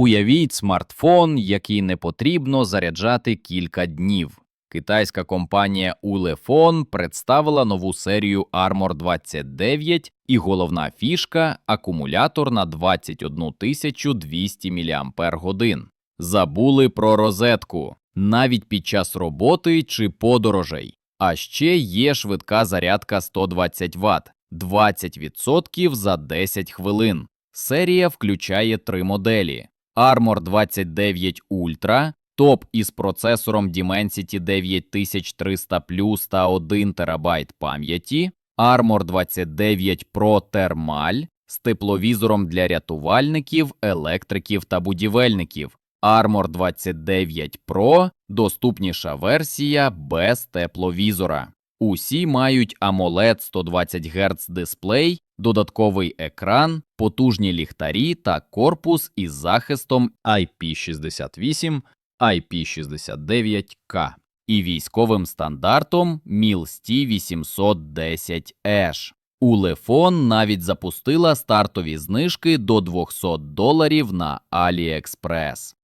Уявіть смартфон, який не потрібно заряджати кілька днів. Китайська компанія Ulefone представила нову серію Armor 29 і головна фішка – акумулятор на 21 200 мАч. Забули про розетку навіть під час роботи чи подорожей. А ще є швидка зарядка 120 Вт, 20% за 10 хвилин. Серія включає три моделі: Armor 29 Ultra, топ із процесором Dimensity 9300 та 1 ТБ пам'яті, Armor 29 Pro Thermal з тепловізором для рятувальників, електриків та будівельників, Armor 29 Pro – доступніша версія без тепловізора. Усі мають AMOLED 120 Гц дисплей, додатковий екран, потужні ліхтарі та корпус із захистом IP68, IP69K і військовим стандартом MIL-ST 810H. Улефон навіть запустила стартові знижки до 200 доларів на AliExpress.